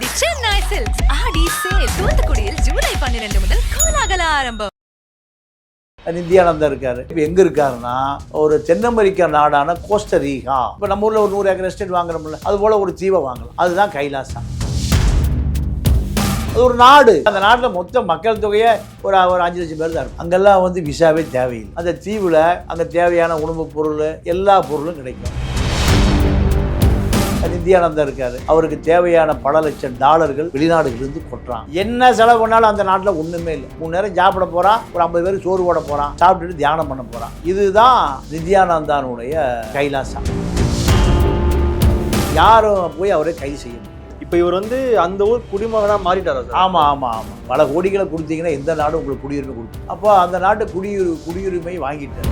The Chennai silks Aadi sale தூத்துக்குடியில் July பன்னிரண்டு முதல் கோலாகல ஆரம்பம். நித்யானந்தா இருக்காரு. இப்போ எங்க இருக்காருன்னா ஒரு தென் அமெரிக்கா நாடான கோஸ்டரீகா இப்போ நம்ம ஊரில் ஒரு நூறு ஏக்கர் எஸ்டேட் வாங்குறோம்ல அது போல ஒரு தீவை வாங்கலாம். அதுதான் கைலாசா அது ஒரு நாடு. அந்த நாட்டில் மொத்த மக்கள் தொகையை ஒரு ஒரு அஞ்சு லட்சம் பேர் தான் இருக்கும் அங்கெல்லாம் வந்து விசாவே தேவையில்லை. அந்த தீவில் அங்கே தேவையான உணவுப் பொருள் எல்லா பொருளும் கிடைக்கும். நித்யானந்தா இருக்காரு அவருக்கு தேவையான பல லட்சம் டாலர்கள் வெளிநாடுகளிலிருந்து கொட்டுறான். என்ன செலவு பண்ணாலும் அந்த நாட்டில் ஒண்ணுமே இல்லை. மூணு நேரம் சாப்பிட போறான் ஒரு ஐம்பது பேர் சோறு போட போறான் சாப்பிட்டுட்டு தியானம் பண்ண போறான். இதுதான் நித்யானந்தானுடைய கைலாசம். யாரும் போய் அவரை கைது செய்ய இப்போ இவர் வந்து அந்த ஊர் குடிமகனா மாறிட்டாரா சார்? ஆமா ஆமா ஆமா. பல கோடிகளை கொடுத்தீங்கன்னா எந்த நாடும் உங்களுக்கு குடியுரிமை கொடுக்கும். அப்போ அந்த நாட்டு குடியுரி குடியுரிமை வாங்கிட்டார்.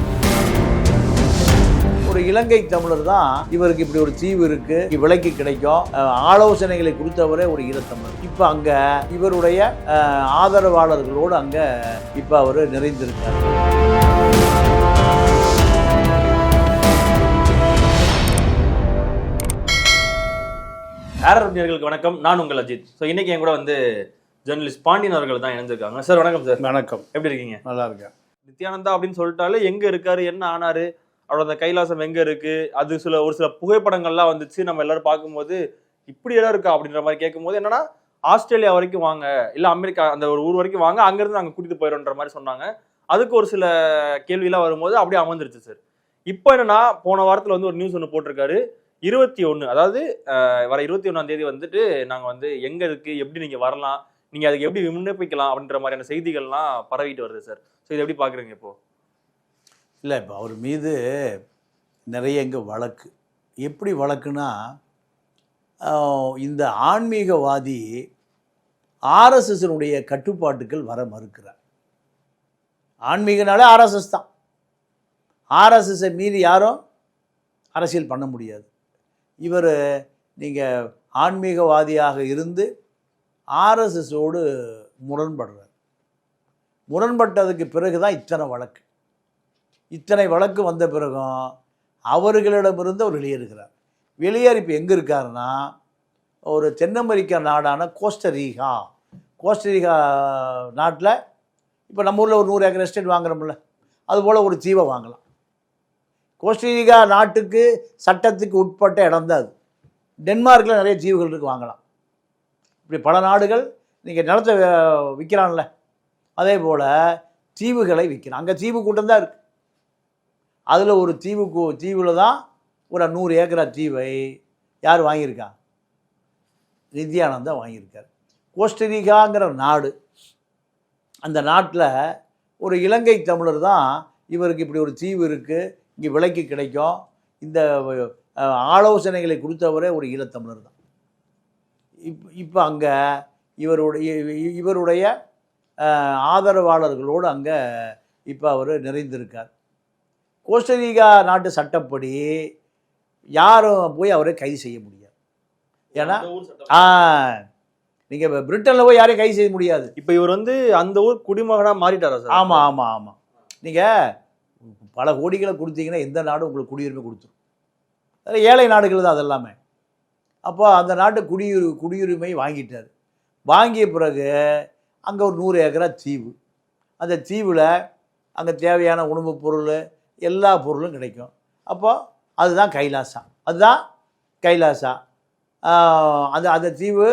இலங்கை தமிழர் தான் இவருக்கு இப்படி ஒரு தீவு இருக்கு விலைக்கு கிடைக்கும். ஆலோசனைகளை கொடுத்தவரே ஒரு ஈழத்தமிழர். இப்போ அங்க இவருடைய ஆதரவாளர்களோடு அங்க இப்போ அவர் நிறைந்திருக்கார். நேரர்களுக்கு வணக்கம்? நான் உங்கள் அஜித். ஸோ இன்னைக்கு என் கூட வந்து ஜெர்னலிஸ்ட் பாண்டியன் அவர்கள் தான் இணைஞ்சிருக்காங்க சார் வணக்கம் சார் வணக்கம். எப்படி இருக்கீங்க? நல்லா இருக்கேன். நித்யானந்தா அப்படின்னு சொல்லிட்டாலே எங்க இருக்காரு என்ன ஆனாரு? அவரோட அந்த கைலாசம் எங்க இருக்கு? அது சில ஒரு சில புகைப்படங்கள்லாம் வந்துச்சு. நம்ம எல்லாரும் பார்க்கும்போது இப்படி இடம் இருக்கா? அப்படின்ற மாதிரி கேட்கும்போது என்னன்னா ஆஸ்திரேலியா வரைக்கும் வாங்க. இல்ல அமெரிக்கா அந்த ஒரு ஊர் வரைக்கும் வாங்க. அங்கேருந்து நாங்க கூட்டிட்டு போயிடும்ன்ற மாதிரி சொன்னாங்க. அதுக்கு ஒரு சில கேள்வியெல்லாம் வரும்போது அப்படியே அமர்ந்துருச்சு சார் இப்போ என்னன்னா போன வாரத்துல வந்து ஒரு நியூஸ் ஒன்று போட்டிருக்காரு. இருபத்தி ஒன்று அதாவது வர இருபத்தி ஒன்றாம் தேதி வந்துட்டு நாங்கள் வந்து எங்க இருக்கு? எப்படி நீங்க வரலாம்? நீங்க அதுக்கு எப்படி விண்ணப்பிக்கலாம்? அப்படின்ற மாதிரியான செய்திகள்லாம் பரவிட்டு வருது சார் ஸோ இதை எப்படி பாக்குறீங்க இப்போ? இல்லை இப்போ அவர் மீது நிறைய இங்கே வழக்கு. எப்படி வழக்குன்னா இந்த ஆன்மீகவாதி ஆர்எஸ்எஸ்னுடைய கட்டுப்பாட்டுகள் வர மறுக்கிறார். ஆன்மீகனாலே ஆர்எஸ்எஸ் தான். ஆர்எஸ்எஸ்ஸை மீறி யாரும் அரசியல் பண்ண முடியாது. இவர் நீங்கள் ஆன்மீகவாதியாக இருந்து ஆர்எஸ்எஸோடு முரண்படுறார். முரண்பட்டதுக்கு பிறகு தான் இத்தனை வழக்கு. இத்தனை வழக்கு வந்த பிறகும் அவர்களிடமிருந்து அவர் வெளியேறுகிறார். வெளியேறி இப்போ எங்கே இருக்காருன்னா ஒரு தென் அமெரிக்கா நாடான கோஸ்டரீகா கோஸ்டரீகா நாட்டில் இப்போ நம்ம ஊரில் ஒரு நூறு ஏக்கர் எஸ்டேட் வாங்குறோம்ல அதுபோல் ஒரு தீவை வாங்கலாம். கோஸ்டரீகா நாட்டுக்கு சட்டத்துக்கு உட்பட்ட இடம் தான் அது. டென்மார்க்கில் நிறைய தீவுகள் இருக்குது வாங்கலாம். இப்படி பல நாடுகள் நீங்கள் நிலத்தை விற்கிறான்ல அதே போல் தீவுகளை விற்கிறான். அங்கே தீவு கூட்டம் தான் இருக்குது அதில் ஒரு தீவுக்கு தீவில் தான் ஒரு நூறு ஏக்கரா தீவை யார் வாங்கியிருக்கா? நித்யானந்தா வாங்கியிருக்கார். கோஸ்டரிகாங்கிற நாடு. அந்த நாட்டில் ஒரு இலங்கை தமிழர் தான் இவருக்கு இப்படி ஒரு தீவு இருக்குது இங்கே விலைக்கு கிடைக்கும். இந்த ஆலோசனைகளை கொடுத்தவரே ஒரு ஈழத்தமிழர் தான். இப் இப்போ அங்கே இவருடைய இவருடைய ஆதரவாளர்களோடு அங்கே இப்போ அவர் நிறைந்திருக்கார். கோஸ்டரிகா நாட்டு சட்டப்படி யாரும் போய் அவரை கைது செய்ய முடியாது. ஏன்னா ஆ நீங்கள் பிரிட்டனில் போய் யாரையும் கைது செய்ய முடியாது. இப்ப இவர் வந்து அந்த ஊர் குடிமகனா மாறிட்டாரா சார்? ஆமாம் ஆமாம் ஆமாம் நீங்கள் பல கோடிகளை கொடுத்தீங்கன்னா எந்த நாடும் உங்களுக்கு குடியுரிமை கொடுத்துரும். அது ஏழை நாடுகள் தான் அதெல்லாமே. அப்போ அந்த நாட்டு குடியுரி குடியுரிமை வாங்கிட்டார். வாங்கிய பிறகு அங்கே ஒரு நூறு ஏக்கரா தீவு. அந்த தீவில் அங்கே தேவையான உணவுப் பொருள் எல்லா பொருளும் கிடைக்கும். அப்போது அதுதான் கைலாசா. அதுதான் கைலாசா. ஆஹ் அந்த அந்த தீவு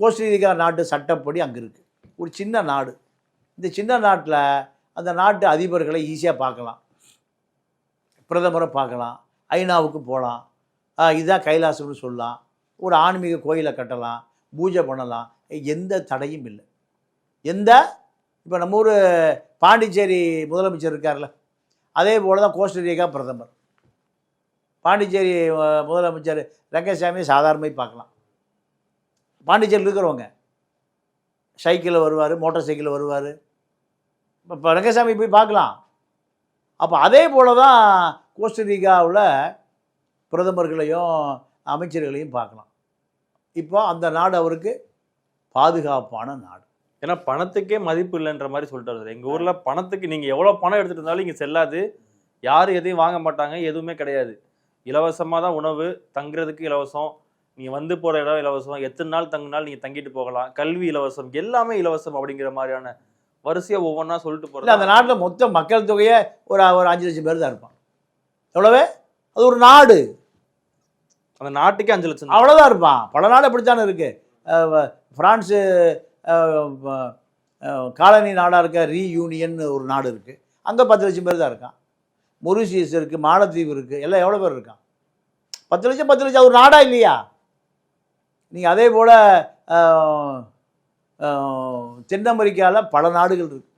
கோஸ்டரிகா நாட்டு சட்டப்படி அங்கே இருக்குது ஒரு சின்ன நாடு. இந்த சின்ன நாட்டில் அந்த நாட்டு அதிபர்களை ஈஸியாக பார்க்கலாம். பிரதமரை பார்க்கலாம். ஐநாவுக்கு போகலாம் இதுதான் கைலாசம்னு சொல்லலாம். ஒரு ஆன்மீக கோயிலை கட்டலாம். பூஜை பண்ணலாம். எந்த தடையும் இல்லை. எந்த இப்போ நம்ம ஊர் பாண்டிச்சேரி முதலமைச்சர் இருக்கார்ல அதே போல் தான் கோஸ்டரிக்கா பிரதமர். பாண்டிச்சேரி முதலமைச்சர் ரங்கசாமி சாதாரணமாக பார்க்கலாம். பாண்டிச்சேரியில் இருக்கிறவங்க. சைக்கிளில் வருவார் மோட்டார் சைக்கிளில் வருவார். இப்போ ரங்கசாமி போய் பார்க்கலாம். அப்போ அதே போல தான் கோஸ்டரிக்காவில் பிரதமர்களையும் அமைச்சர்களையும் பார்க்கலாம். இப்போ அந்த நாடு அவருக்கு பாதுகாப்பான நாடு. ஏன்னா பணத்துக்கே மதிப்பு இல்லைன்ற மாதிரி சொல்லிட்டாரு சார் எங்க ஊர்ல பணத்துக்கு நீங்க எவ்வளவு பணம் எடுத்துட்டு இருந்தாலும் இங்க செல்லாது. யாரும் எதையும் வாங்க மாட்டாங்க எதுவுமே கிடையாது. இலவசமா தான் உணவு தங்குறதுக்கு இலவசம். நீங்க வந்து போற இடம் இலவசம். எத்தனை நாள் தங்கினாலும் நீங்க தங்கிட்டு போகலாம். கல்வி இலவசம். எல்லாமே இலவசம் அப்படிங்கிற மாதிரியான வரிசையா ஒவ்வொன்றா சொல்லிட்டு இல்லை அந்த நாட்டில் மொத்த மக்கள் தொகையே ஒரு ஒரு அஞ்சு லட்சம் பேர் தான் இருப்பான் எவ்வளவு? அது ஒரு நாடு. அந்த நாட்டுக்கே அஞ்சு லட்சம் தான். அவ்வளோதான் இருப்பான். பல நாடு அப்படித்தானே இருக்கு. அஹ் காலனி நாடாக இருக்க ரீயூனியன் ஒரு நாடு இருக்குது அங்கே பத்து லட்சம் பேர் தான் இருக்கான். மொரிஷியஸ் இருக்குது மாலத்தீவு இருக்குது எல்லாம் எவ்வளோ பேர் இருக்கான்? பத்து லட்சம் பத்து லட்சம் ஒரு நாடா இல்லையா? நீங்கள் அதே போல் தென் அமெரிக்காவில் பல நாடுகள் இருக்கு.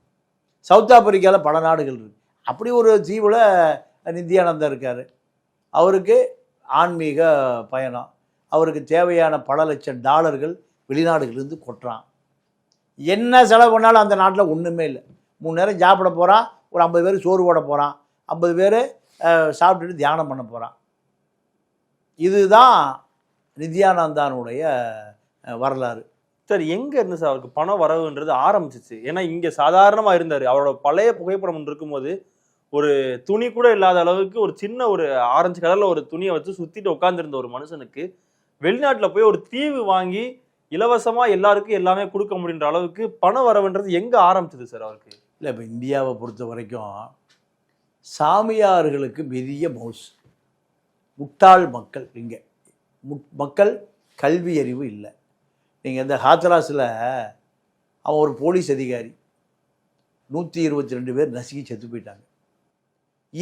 சவுத் ஆப்பிரிக்காவில் பல நாடுகள் இருக்கு. அப்படி ஒரு தீவில் நித்யானந்தா இருக்கார். அவருக்கு ஆன்மீக பயணம். அவருக்கு தேவையான பல லட்சம் டாலர்கள் வெளிநாடுகளிலிருந்து கொட்டுறான். என்ன செலவு பண்ணாலும் அந்த நாட்டில் ஒன்றுமே இல்லை. மூணு நேரம் சாப்பிட போகிறான் ஒரு ஐம்பது பேர் சோறு போட போகிறான் ஐம்பது பேர் சாப்பிட்டுட்டு தியானம் பண்ண போகிறான் இதுதான் நித்யானந்தானுடைய வரலாறு. சார் எங்கே இருந்து சார் அவருக்கு பணம் வரவுன்றது ஆரம்பிச்சிச்சு? ஏன்னா இங்கே சாதாரணமாக இருந்தார். அவரோட பழைய புகைப்படம் ஒன்று இருக்கும்போது ஒரு துணி கூட இல்லாத அளவுக்கு ஒரு சின்ன ஒரு ஆரஞ்சு கலரில் ஒரு துணியை வச்சு சுற்றிட்டு உட்காந்துருந்த ஒரு மனுஷனுக்கு வெளிநாட்டில் போய் ஒரு தீவு வாங்கி இலவசமாக எல்லாருக்கும் எல்லாமே கொடுக்க முடியுன்ற அளவுக்கு பண வரவுன்றது எங்கே ஆரம்பிச்சது சார் அவருக்கு? இல்லை இப்போ இந்தியாவை பொறுத்த வரைக்கும் சாமியார்களுக்கு பெரிய மவுஸ். முட்டாள் மக்கள் இங்கே. மக்கள் கல்வி அறிவு இல்லை. நீங்கள் இந்த ஹாத்ராஸில் அவன் ஒரு போலீஸ் அதிகாரி. நூற்றி இருபத்தி ரெண்டு பேர் நசுக்கி செத்து போயிட்டாங்க.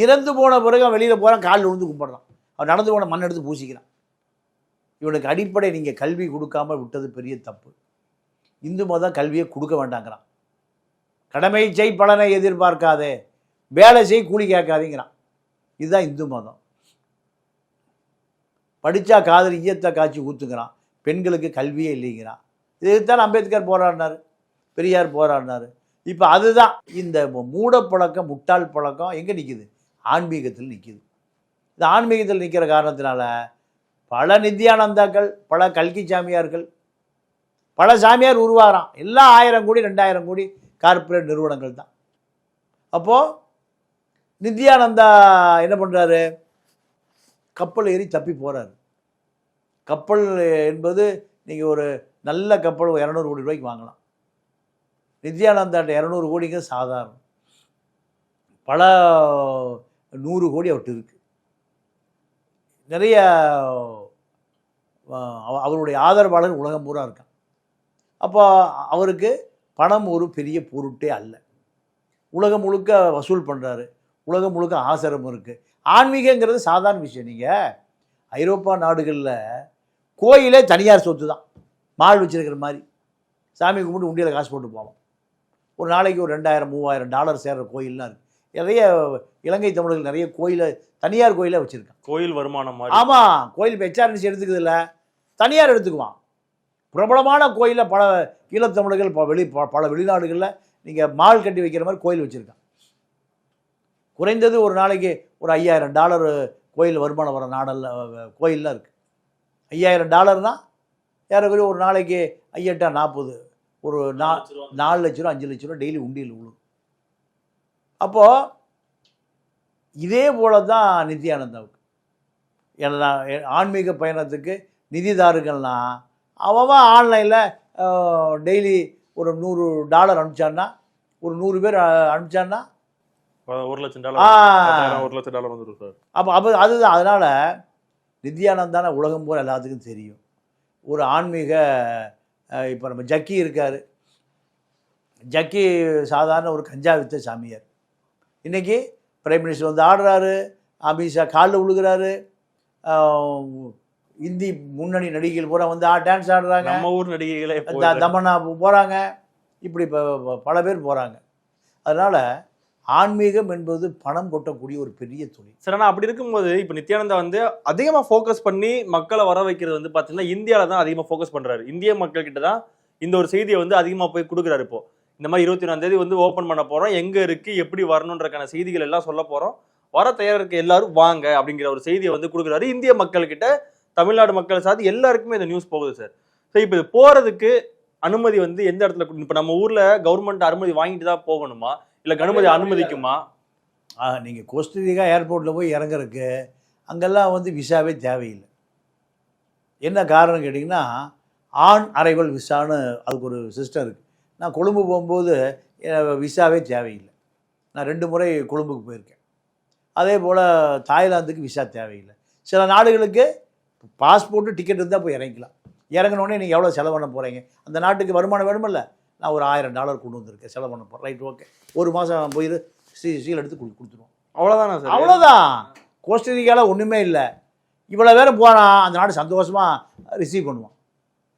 இறந்து போன பிறகு அவன் வெளியில் போகிறான் காலில் விழுந்து கும்பிட்றான். அவன் நடந்து போன மண் எடுத்து பூசிக்கிறான். இவனுக்கு அடிப்படை நீங்கள் கல்வி கொடுக்காம விட்டது பெரிய தப்பு. இந்து மதம் கல்வியை கொடுக்க வேண்டாங்கிறான். கடமை செய் பலனை எதிர்பார்க்காதே. வேலை செய் கூலி கேட்காதீங்கிறான். இதுதான் இந்து மதம். படித்தா காதல் ஈயத்தை காய்ச்சி ஊற்றுங்கிறான் பெண்களுக்கு கல்வியே இல்லைங்கிறான். இதுதான் அம்பேத்கர் போராடினார். பெரியார் போராடினார். இப்போ அதுதான் இந்த மூட பழக்கம் முட்டாள் பழக்கம் எங்கே நிற்குது ஆன்மீகத்தில் நிற்குது இந்த ஆன்மீகத்தில் நிற்கிற காரணத்தினால பல நித்யானந்தாக்கள் பல கல்கி சாமியார்கள் பல சாமியார் உருவாகிறான். எல்லாம் ஆயிரம் கோடி ரெண்டாயிரம் கோடி கார்ப்பரேட் நிறுவனங்கள் தான். அப்போது நித்யானந்தா என்ன பண்ணுறாரு கப்பல் ஏறி தப்பி போகிறாரு கப்பல் என்பது நீங்கள் ஒரு நல்ல கப்பல் இரநூறு கோடி ரூபாய்க்கு வாங்கலாம். நித்யானந்தாட்ட இரநூறு கோடிங்க சாதாரணம். பல நூறு கோடி அவர்கிட்ட இருக்குது நிறைய அவருடைய ஆதரவாளர் உலகம் பூரா இருக்கான். அப்போ அவருக்கு பணம் ஒரு பெரிய பொருட்டே அல்ல. உலகம் முழுக்க வசூல் பண்ணுறாரு உலகம் முழுக்க ஆசிரமம் இருக்குது ஆன்மீகங்கிறது சாதாரண விஷயம். நீங்கள் ஐரோப்பா நாடுகளில் கோயிலே தனியார் சொத்து தான். மாள் வச்சிருக்கிற மாதிரி. சாமி கும்பிட்டு உண்டியில் காசு போட்டு போவோம். ஒரு நாளைக்கு ஒரு ரெண்டாயிரம் மூவாயிரம் டாலர் சேர்கிற கோயில்லாம் இருக்குது நிறைய இலங்கை தமிழர்கள் நிறைய கோயிலை தனியார் கோயிலை வச்சுருக்கான் கோயில் வருமானம் மாதிரி. ஆமாம் கோயில் இப்போ ஹெச்ஆர்என்சி எடுத்துக்கிறது இல்லை தனியார் எடுத்துக்குவான். பிரபலமான கோயிலில் பல ஈழத்தமிழர்கள் ப வெளி பல வெளிநாடுகளில் நீங்கள் மால் கட்டி வைக்கிற மாதிரி கோயில் வச்சுருக்கான் குறைந்தது ஒரு நாளைக்கு ஒரு ஐயாயிரம் டாலர் கோயில் வருமானம் வர நாடல்ல கோயில்லாம் இருக்குது ஐயாயிரம் டாலர்னா ஏறக்குறைய ஒரு நாளைக்கு ஐயட்டா நாற்பது ஒரு நா நாலு லட்ச ரூபா. அஞ்சு லட்ச ரூபா டெய்லி உண்டியல் விழும் அப்போது இதே போல தான் நித்யானந்தாவுக்கு ஏன்னா எ- ஆன்மீக பயணத்துக்கு நிதிதாருகள்னா அவன் ஆன்லைனில் டெய்லி ஒரு நூறு டாலர் அனுப்பிச்சான்னா ஒரு நூறு பேர் அனுப்பிச்சான்னா ஒரு லட்சம். டாலர் ஒரு லட்சம் டாலர் வந்துடும் சார். அப்போ அப்போ அதுதான் அதனால் நித்யானந்தான உலகம் போல் எல்லாத்துக்கும் தெரியும். ஒரு ஆன்மீக இப்போ நம்ம ஜக்கி இருக்கார். ஜக்கி சாதாரண ஒரு கஞ்சா வித்த சாமியார். இன்றைக்கி பிரைம் மினிஸ்டர் வந்து ஆடுறாரு. அமித்ஷா காலில் விழுகிறாரு. இந்தி முன்னணி நடிகைகள் பூரா வந்து ஆ டான்ஸ் ஆடுறாங்க. நம்ம ஊர் நடிகைகளே தமன்னா போகிறாங்க இப்படி பல பேர் போகிறாங்க அதனால் ஆன்மீகம் என்பது பணம் கொட்டக்கூடிய ஒரு பெரிய தொழில் சரி ஆனா அப்படி இருக்கும்போது இப்ப நித்யானந்தா வந்து அதிகமா ஃபோக்கஸ் பண்ணி மக்களை வர வைக்கிறது வந்து பாத்தீங்கன்னா இந்தியால தான் அதிகமா ஃபோக்கஸ் பண்றாரு. இந்திய மக்கள் கிட்ட தான் இந்த ஒரு செய்தியை வந்து அதிகமா போய் கொடுக்குறாரு இப்போ. இந்த மாதிரி இருபத்தி ஒன்றாம் தேதி வந்து ஓபன் பண்ண போறோம். எங்க இருக்கு எப்படி வரணுன்றக்கான செய்திகள் எல்லாம் சொல்ல போறோம். வர தயாரா இருக்க எல்லாரும் வாங்க அப்படிங்கிற ஒரு செய்தியை வந்து கொடுக்குறாரு. இந்திய மக்கள் கிட்ட தமிழ்நாடு மக்கள் சார்ந்து எல்லாருக்குமே இந்த நியூஸ் போகுது சார் ஸோ இப்போ இது போறதுக்கு அனுமதி வந்து எந்த இடத்துல இப்ப நம்ம ஊர்ல கவர்மெண்ட் அனுமதி வாங்கிட்டு தான் போகணுமா? இல்ல கனுமதி அனுமதிக்குமா? நீங்கள் கோஸ்டரிகா ஏர்போர்ட்டில் போய் இறங்குறதுக்கு அங்கெல்லாம் வந்து விசாவே தேவையில்லை. என்ன காரணம் கேட்டிங்கன்னா ஆண் அரைவல் விசான்னு அதுக்கு ஒரு சிஸ்டம் இருக்குது நான் கொழும்பு போகும்போது விசாவே தேவையில்லை. நான் ரெண்டு முறை கொழும்புக்கு போயிருக்கேன். அதே போல் தாய்லாந்துக்கு விசா தேவையில்லை. சில நாடுகளுக்கு பாஸ்போர்ட்டு டிக்கெட் இருந்தால் போய் இறங்கிக்கலாம். இறங்கினோடனே நீங்கள் எவ்வளோ செலவு பண்ண போகிறீங்க அந்த நாட்டுக்கு வருமானம் வேணுமில்ல? நான் ஒரு ஆயிரம் டாலர் கொண்டு வந்திருக்கேன் செலவு பண்ண போகிறேன் ரைட் ஓகே. ஒரு மாதம் போய் சீ சீல் எடுத்து கொடு கொடுத்துருவோம். அவ்வளவுதானா சார்? அவ்வளோதான் கோஸ்டரிக்காவில் ஒன்றுமே இல்லை. இவ்வளோ பேரும் போனால் அந்த நாடு சந்தோஷமாக ரிசீவ் பண்ணுவான்.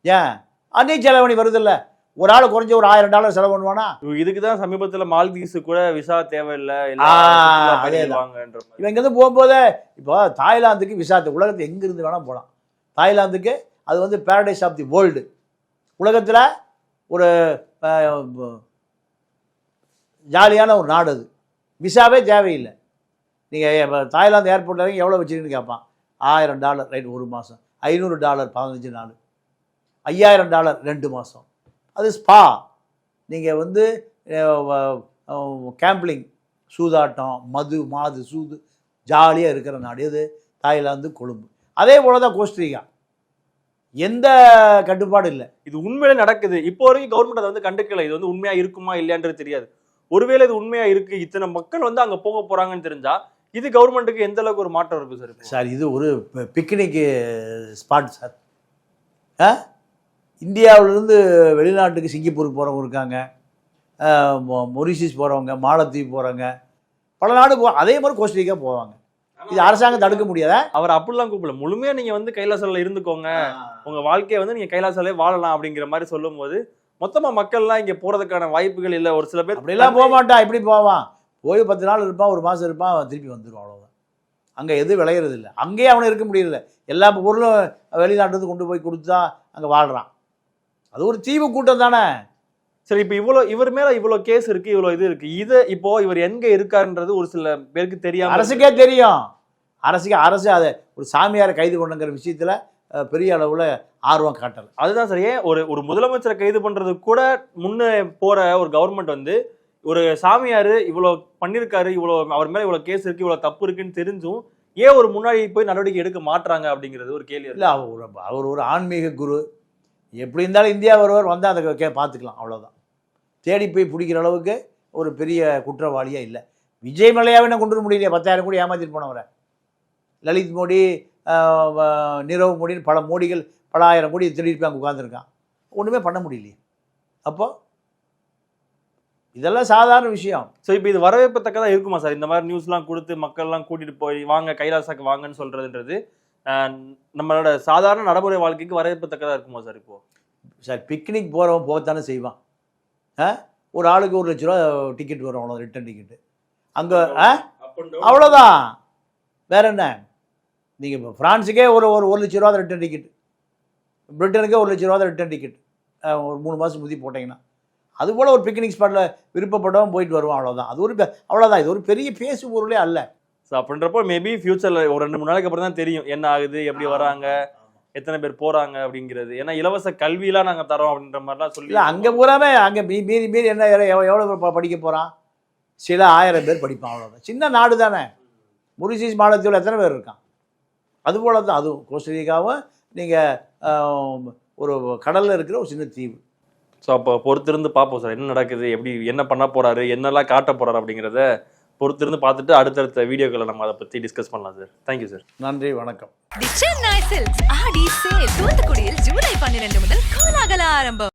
ஏன்? அன்னி செலவணி வருதில்ல. ஒரு ஆள் குறைஞ்ச ஒரு ஆயிரம் டாலர் செலவு பண்ணுவானா? இதுக்கு தான் சமீபத்துல மால்தீவ்ஸ் கூட விசா தேவையில்லை இவன் இங்கேருந்து போகும்போதே இப்போ தாய்லாந்துக்கு விசாத்து உலகத்தில் எங்கேருந்து வேணால் போகலாம் தாய்லாந்துக்கு அது வந்து பேரடைஸ் ஆஃப் தி வேர்ல்டு உலகத்தில் ஒரு ஜாலியான ஒரு நாடு அது. விசாவே தேவையில்லை. நீங்கள் தாய்லாந்து ஏர்போர்ட்டில் இறங்கி எவ்வளோ வச்சுருக்கீங்கன்னு கேட்பான். ஆயிரம் டாலர் ரைட் ஒரு மாதம் ஐநூறு டாலர் பதினஞ்சு நாள். ஐயாயிரம் டாலர் ரெண்டு மாதம் அது ஸ்பா. நீங்கள் வந்து கேம்பிளிங் சூதாட்டம் மது மாது சூது ஜாலியாக இருக்கிற நாடு எது? தாய்லாந்து கொழும்பு. அதே போல தான் கோஸ்ட்ரிகா எந்த கட்டுப்பாடும் இல்லை. இது உண்மையிலே நடக்குது. இப்போ வரைக்கும் கவர்மெண்ட் அதை வந்து கண்டுக்கல. இது வந்து உண்மையா இருக்குமா இல்லையான்றது தெரியாது. ஒருவேளை இது உண்மையா இருக்கு. இத்தனை மக்கள் வந்து அங்க போக போறாங்கன்னு தெரிஞ்சா இது கவர்மெண்ட்டுக்கு எந்த அளவுக்கு ஒரு மாற்றம் இருக்கு சார்? சார் இது ஒரு பிக்னிக் ஸ்பாட் சார். ஆ? இந்தியாவிலேருந்து வெளிநாட்டுக்கு சிங்கப்பூருக்கு போகிறவங்க இருக்காங்க. அஹ் மொ- மொரிஷியஸ் போகிறவங்க மாலத்தீவு போகிறவங்க பல நாடு போ அதே மாதிரி கோஸ்ட்ரிக்கா போவாங்க. இது அரசாங்கம் தடுக்க முடியாதா? அவர் அப்படிலாம் கூப்பிடல. முழுமையா நீங்க வந்து கைலாசால இருந்துக்கோங்க. உங்க வாழ்க்கையை வந்து நீங்க கைலாசாலே வாழலாம் அப்படிங்கிற மாதிரி சொல்லும்போது மொத்தமா மக்கள்லாம் இங்க போறதுக்கான வாய்ப்புகள் இல்ல. ஒரு சில பேர் அப்படிலாம் போக மாட்டான் இப்படி போவான். போய் பத்து நாள் இருப்பான் ஒரு மாதம் இருப்பான் திருப்பி வந்துடுவான் அவ்வளோதான் அங்கே எதுவும் விளையிறது இல்லை அங்கேயே அவனை இருக்க முடியல எல்லா பொருளும் வெளிநாட்டுக்கு கொண்டு போய் கொடுத்தா அங்கே வாழ்கிறான் அது ஒரு தீவு கூட்டம் தானே. சரி இப்போ இவ்வளவு இவர் மேல இவ்வளவு கேஸ் இருக்கு இவ்வளவு இது இருக்கு. இது இப்போ இவர் எங்க இருக்காருன்றது ஒரு சில பேருக்கு தெரியாம அரசுக்கே தெரியும். அரசுக்கு அரசு அதை ஒரு சாமியாரை கைது பண்ணுங்கிற விஷயத்தில் பெரிய அளவில் ஆர்வம் காட்டலை. அதுதான் சார் ஏன் ஒரு ஒரு முதலமைச்சரை கைது பண்றது கூட முன்னே போற ஒரு கவர்மெண்ட் வந்து ஒரு சாமியாரு இவ்வளவு பண்ணிருக்காரு இவ்வளவு அவர் மேல இவ்வளவு கேஸ் இருக்கு இவ்வளவு தப்பு இருக்குன்னு தெரிஞ்சும் ஏன் ஒரு முன்னாடி போய் நடவடிக்கை எடுக்க மாட்றாங்க அப்படிங்கிறது ஒரு கேள்வி இல்லை அவர் அவர் ஒரு ஆன்மீக குரு. எப்படி இருந்தாலும் இந்தியா வருவார் வந்தால் அதை கே பார்த்துக்கலாம் அவ்வளோதான் தேடி போய் பிடிக்கிற அளவுக்கு ஒரு பெரிய குற்றவாளியாக இல்லை. விஜய் மலையாவே நான் கொண்டு வர முடியலையே பத்தாயிரம் கோடி ஏமாத்திட்டு போனவரை. லலித் மோடி வ- நீரவ் மோடின்னு பல மோடிகள் பல ஆயிரம் கோடி திருடிட்டு போய் அங்கே உட்காந்துருக்கான் ஒன்றுமே பண்ண முடியலையே. அப்போ? இதெல்லாம் சாதாரண விஷயம். ஸோ இப்போ இது வரவேற்பத்தக்கதாக இருக்குமா சார்? இந்த மாதிரி நியூஸ்லாம் கொடுத்து மக்கள்லாம் கூட்டிகிட்டு போய் வாங்க கைலாசாக்கு வாங்கன்னு சொல்கிறதுன்றது நம்மளோட சாதாரண நடைமுறை வாழ்க்கைக்கு வரவேற்பத்தக்கதா இருக்குமா சார் இப்போ? சார் பிக்னிக் போகிறவன் போகத்தானே செய்வான். ஆ? ஒரு ஆளுக்கு ஒரு லட்ச ரூபா டிக்கெட் வரும் அவ்வளோ ரிட்டன் டிக்கெட்டு அங்கே ஆ? அவ்வளோதான் வேற என்ன? நீங்கள் இப்போ ஃப்ரான்ஸுக்கே ஒரு ஒரு ஒரு லட்ச ரூபா ரிட்டன் டிக்கெட் பிரிட்டனுக்கே ஒரு லட்ச ரூபா ரிட்டன் டிக்கெட் ஒரு மூணு மாதம் முதி போட்டிங்கன்னா. அதுபோல் ஒரு பிக்னிக் ஸ்பாட்டில் விருப்பப்பட்டவன் போயிட்டு வருவான் அவ்வளோதான் அது ஒரு அவ்வளோதான் இது ஒரு பெரிய பேசு பொருளே அல்ல. ஸோ அப்படின்றப்போ மேபி ஃபியூச்சர்ல ஒரு ரெண்டு மூணு நாளைக்கு அப்புறம் தான் தெரியும். என்ன ஆகுது எப்படி வராங்க எத்தனை பேர் போறாங்க அப்படிங்கிறது. ஏன்னா இலவச கல்வியெல்லாம் நாங்க தரோம் அப்படின்ற மாதிரிலாம் சொல்லி இல்லை அங்கே பூராமே அங்கே மீறி மீறி என்ன எவ்வளோ படிக்க போகிறான் சில ஆயிரம் பேர் படிப்பான் அவ்வளோதான் சின்ன நாடு தானே. முரிசிஸ் மாநிலத்தில் எத்தனை பேர் இருக்கான்? அதுபோல தான் அதுவும் கோஸ்டரிக்காவும் நீங்கள் ஒரு கடலில் இருக்கிற ஒரு சின்ன தீவு. ஸோ அப்போ பொறுத்திருந்து பார்ப்போம் சார் என்ன நடக்குது எப்படி என்ன பண்ண போறாரு என்னெல்லாம் காட்ட போறாரு அப்படிங்கிறத பொறுத்திருந்து பார்த்துட்டு அடுத்தடுத்த வீடியோக்களை நம்ம அதை பத்தி டிஸ்கஸ் பண்ணலாம் சார் தேங்க்யூ சார் நன்றி வணக்கம். தூத்துக்குடியில் ஜூலை பன்னிரண்டு முதல் கோலாகல ஆரம்பம்.